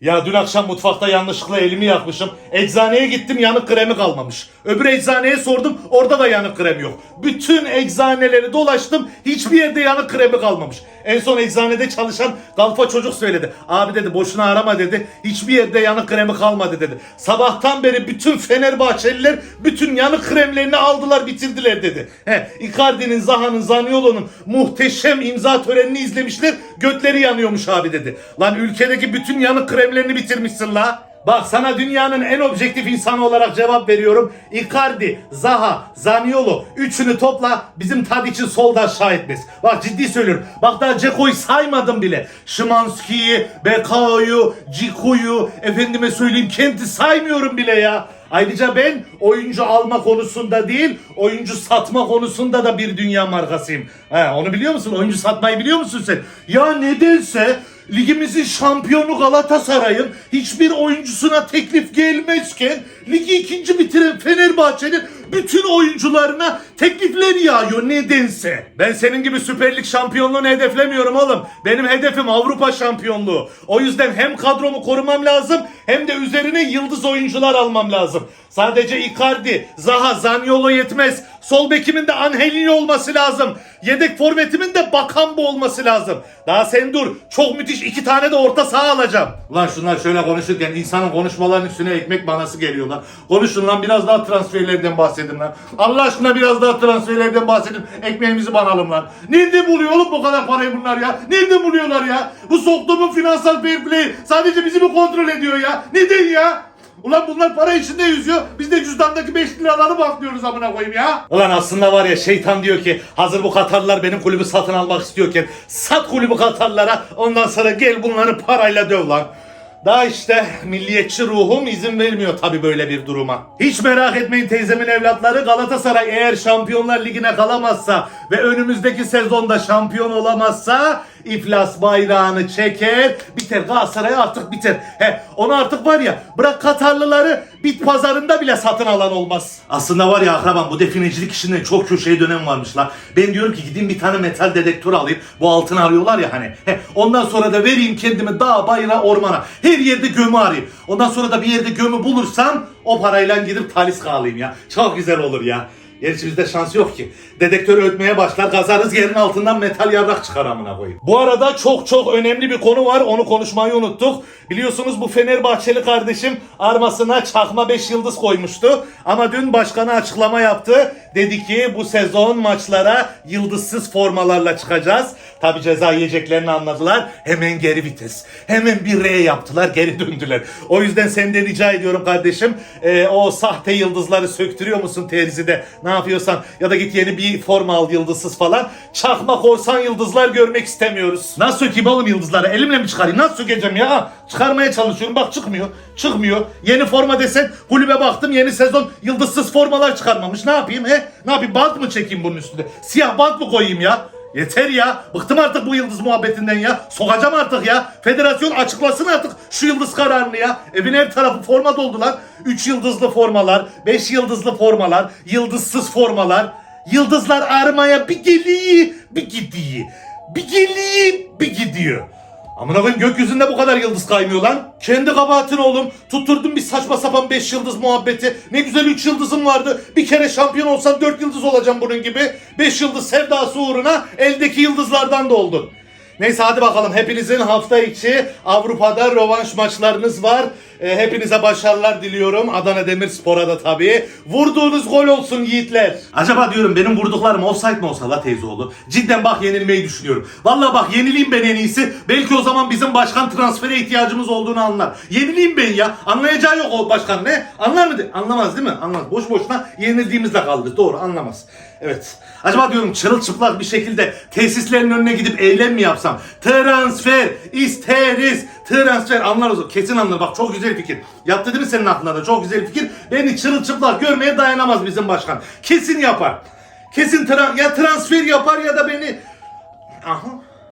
Ya dün akşam mutfakta yanlışlıkla elimi yakmışım. Eczaneye gittim yanık kremi kalmamış. Öbür eczaneye sordum orada da yanık kremi yok. Bütün eczaneleri dolaştım hiçbir yerde yanık kremi kalmamış. En son eczanede çalışan kalfa çocuk söyledi. Abi dedi boşuna arama dedi. Hiçbir yerde yanık kremi kalmadı dedi. Sabahtan beri bütün Fenerbahçeliler bütün yanık kremlerini aldılar bitirdiler dedi. He, Icardi'nin, Zaha'nın, Zaniolo'nun muhteşem imza törenini izlemişler. Götleri yanıyormuş abi dedi. Lan ülkedeki bütün yanık kremlerini bitirmişsin la. Bak sana dünyanın en objektif insanı olarak cevap veriyorum. Icardi, Zaha, Zaniolo üçünü topla bizim Tadic'in solda aşağı etmez. Bak ciddi söylüyorum. Bak daha Ceko'yu saymadım bile. Şimanski'yi, Bekao'yu, Ciku'yu, efendime söyleyeyim Kent'i saymıyorum bile ya. Ayrıca ben oyuncu alma konusunda değil, oyuncu satma konusunda da bir dünya markasıyım. He, onu biliyor musun? Oyuncu satmayı biliyor musun sen? Ya nedense ligimizin şampiyonu Galatasaray'ın hiçbir oyuncusuna teklif gelmezken ligi ikinci bitiren Fenerbahçe'nin bütün oyuncularına teklifler yağıyor nedense. Ben senin gibi Süper Lig şampiyonluğunu hedeflemiyorum oğlum. Benim hedefim Avrupa şampiyonluğu. O yüzden hem kadromu korumam lazım hem de üzerine yıldız oyuncular almam lazım. Sadece Icardi, Zaha, Zaniolo yetmez. Sol bekimin de Angelino olması lazım. Yedek forvetimin de Bakambu olması lazım. Daha sen dur. Çok müthiş iki tane de orta saha alacağım. Ulan şunlar şöyle konuşurken insanın konuşmalarının üstüne ekmek banası geliyor lan. Konuşun lan biraz daha transferlerden bahsedin lan. Allah aşkına biraz daha transferlerden bahsedin. Ekmeğimizi banalım lan. Nerede buluyor oğlum bu kadar parayı bunlar ya? Nerede buluyorlar ya? Bu soktuğumun finansal fair play sadece bizi mi kontrol ediyor ya? Neden ya? Ulan bunlar para içinde yüzüyor. Biz de cüzdandaki 5 liraları baklıyoruz amına koyayım ya. Ulan aslında var ya şeytan diyor ki hazır bu Katarlılar benim kulübü satın almak istiyorken sat kulübü Katarlara ondan sonra gel bunları parayla döv lan. Daha işte milliyetçi ruhum izin vermiyor tabi böyle bir duruma. Hiç merak etmeyin teyzemin evlatları Galatasaray eğer Şampiyonlar Ligi'ne kalamazsa ve önümüzdeki sezonda şampiyon olamazsa iflas bayrağını çeker biter Galatasaray artık biter. He onu artık var ya bırak Katarlıları bit pazarında bile satın alan olmaz. Aslında var ya akrabam bu definecilik işinden çok köşeye dönem varmış la. Ben diyorum ki gideyim bir tane metal dedektör alayım. Bu altın arıyorlar ya hani. He, ondan sonra da vereyim kendimi dağ bayıra ormana. Her yerde gömü arayayım. Ondan sonra da bir yerde gömü bulursam o parayla gidip taliska alayım ya. Çok güzel olur ya. Gerçi bizde şans yok ki. Dedektör ötmeye başlar kazarız yerin altından metal yarrak çıkar amına koyayım. Bu arada çok çok önemli bir konu var onu konuşmayı unuttuk. Biliyorsunuz bu Fenerbahçeli kardeşim armasına çakma 5 yıldız koymuştu. Ama dün başkanı açıklama yaptı. Dedi ki bu sezon maçlara yıldızsız formalarla çıkacağız. Tabi ceza yiyeceklerini anladılar. Hemen geri vites. Hemen bir R yaptılar geri döndüler. O yüzden senden rica ediyorum kardeşim. e, o sahte yıldızları söktürüyor musun terzide? Ne yapıyorsan ya da git yeni bir forma al yıldızsız falan. Çakma korsan yıldızlar görmek istemiyoruz. Nasıl sökeyim oğlum yıldızları? Elimle mi çıkarayım? Nasıl sökeceğim ya? Çıkarmaya çalışıyorum. Bak çıkmıyor. Çıkmıyor. Yeni forma desen kulübe baktım yeni sezon yıldızsız formalar çıkarmamış. Ne yapayım he? Ne yapayım? Bant mı çekeyim bunun üstüne? Siyah bant mı koyayım ya? Yeter ya. Bıktım artık bu yıldız muhabbetinden ya. Sokacağım artık ya. Federasyon açıklasın artık şu yıldız kararını ya. Evin her tarafı forma doldu lan. 3 yıldızlı formalar, 5 yıldızlı formalar, yıldızsız formalar. Yıldızlar armaya bir geliyor, Amına koyayım gökyüzünde bu kadar yıldız kaymıyor lan. Kendi kabahatin oğlum. Tutturdun bir saçma sapan 5 yıldız muhabbeti. Ne güzel 3 yıldızım vardı. Bir kere şampiyon olsan 4 yıldız olacağım bunun gibi. 5 yıldız sevdası uğruna eldeki yıldızlardan da oldun. Neyse hadi bakalım hepinizin hafta içi Avrupa'da rövanş maçlarınız var. Ee, hepinize başarılar diliyorum. Adana Demirspor'a da tabii. Vurduğunuz gol olsun yiğitler. Acaba diyorum benim vurduklarım offside mi olsa la teyzeoğlu? Cidden bak yenilmeyi düşünüyorum. Vallahi bak yenileyim ben en iyisi. Belki o zaman bizim başkan transfere ihtiyacımız olduğunu anlar. Yenileyim ben ya. Anlayacağı yok o başkan ne? Anlar mı? Anlamaz değil mi? Anlamaz. Boş boşuna yenildiğimizle kaldı. Doğru anlamaz. Evet. Acaba diyorum çırılçıplak bir şekilde tesislerin önüne gidip eylem mi yapsam? Transfer isteriz. Transfer anlarız. Kesin anlar. Bak çok güzel fikir. Yaptı değil mi senin aklında da? Çok güzel fikir. Beni çırılçıplak görmeye dayanamaz bizim başkan. Kesin yapar. Kesin tra- ya transfer yapar ya da beni... Aha.